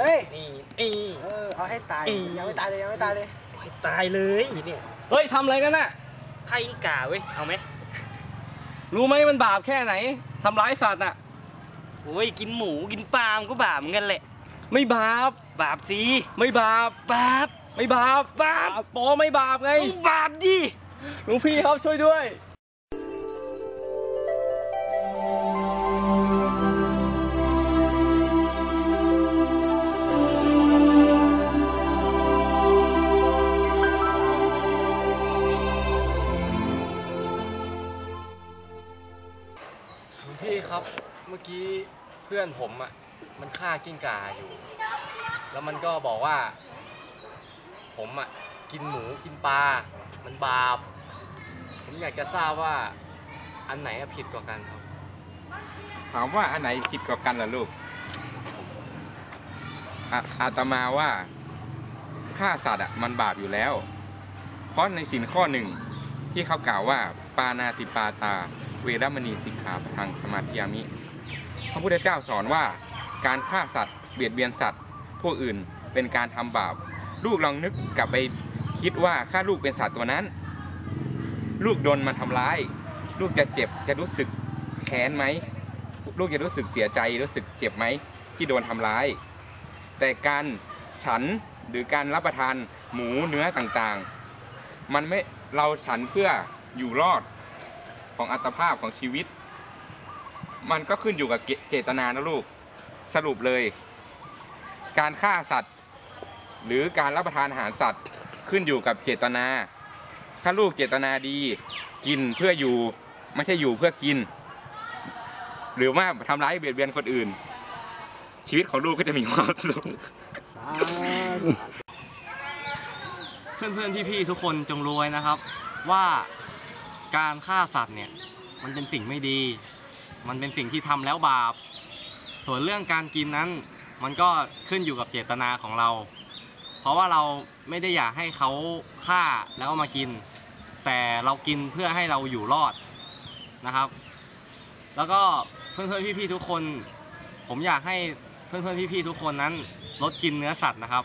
ฮ้ย นี่นี่เออเอาให้ตายอียังไม่ตายเลยยังไม่ตายเลยให้ตายเลยเนี่ย เฮ้ยทำอะไรกันน่ะไข่อิงกาเว้ย เอาไหม รู้ไหมมันบาปแค่ไหนทำร้ายสัตว์อะ โอ้ยกินหมูกินปลามนก็บาปเหมือนกันแหละ ไม่บาป บาปสิ ไม่บาป บาป ไม่บาป บาปปอไม่บาปไงต้องบาปดิ หลวงพี่ครับช่วยด้วย พี่ครับเมื่อกี้เพื่อนผมอะมันฆ่ากิ้งก่าอยู่ แล้วมันก็บอกว่า ผมอะกินหมูกินปลา มันบาป ผมอยากจะทราบว่าอันไหนผิดกว่ากันครับ ถามว่าอันไหนผิดกว่ากันล่ะลูกอะอาตมาว่าฆ่าสัตว์อะมันบาปอยู่แล้ว เพราะในสินข้อหนึ่งที่เขากล่าวว่า ปานาติปาตา เวรมณีสิกขาทางสมาธิยามิ พระพุทธเจ้าสอนว่าการฆ่าสัตว์เบียดเบียนสัตว์ผู้อื่นเป็นการทำบาป ลูกลองนึกกลับไปคิดว่าถ้าลูกเป็นสัตว์ตัวนั้น ลูกโดนมันทำร้าย ลูกจะเจ็บจะรู้สึกแค้นไหม ลูกจะรู้สึกเสียใจรู้สึกเจ็บไหมที่โดนทำร้าย แต่การฉันหรือการรับประทานหมูเนื้อต่างๆ มันไม่เราฉันเพื่อ อยู่รอดของอัตภาพของชีวิต มันก็ขึ้นอยู่กับเจตนานะลูก สรุปเลย การฆ่าสัตว์ หรือการรับประทานอาหารสัตว์ขึ้นอยู่กับเจตนา ถ้าลูกเจตนาดีกินเพื่ออยู่ไม่ใช่อยู่เพื่อกิน หรือว่าทำร้ายเบียดเบียนคนอื่น ชีวิตของลูกก็จะมีความสุขเพื่อนๆพี่ๆทุกคนจงรู้ไว้นะครับ ว่า การฆ่าสัตว์เนี่ยมันเป็นสิ่งไม่ดี มันเป็นสิ่งที่ทำแล้วบาป ส่วนเรื่องการกินนั้น มันก็ขึ้นอยู่กับเจตนาของเรา เพราะว่าเราไม่ได้อยากให้เขาฆ่าแล้วเอามากิน แต่เรากินเพื่อให้เราอยู่รอดนะครับ แล้วก็เพื่อนๆพี่ๆทุกคน ผมอยากให้เพื่อนๆพี่ๆทุกคนนั้นลดกินเนื้อสัตว์นะครับ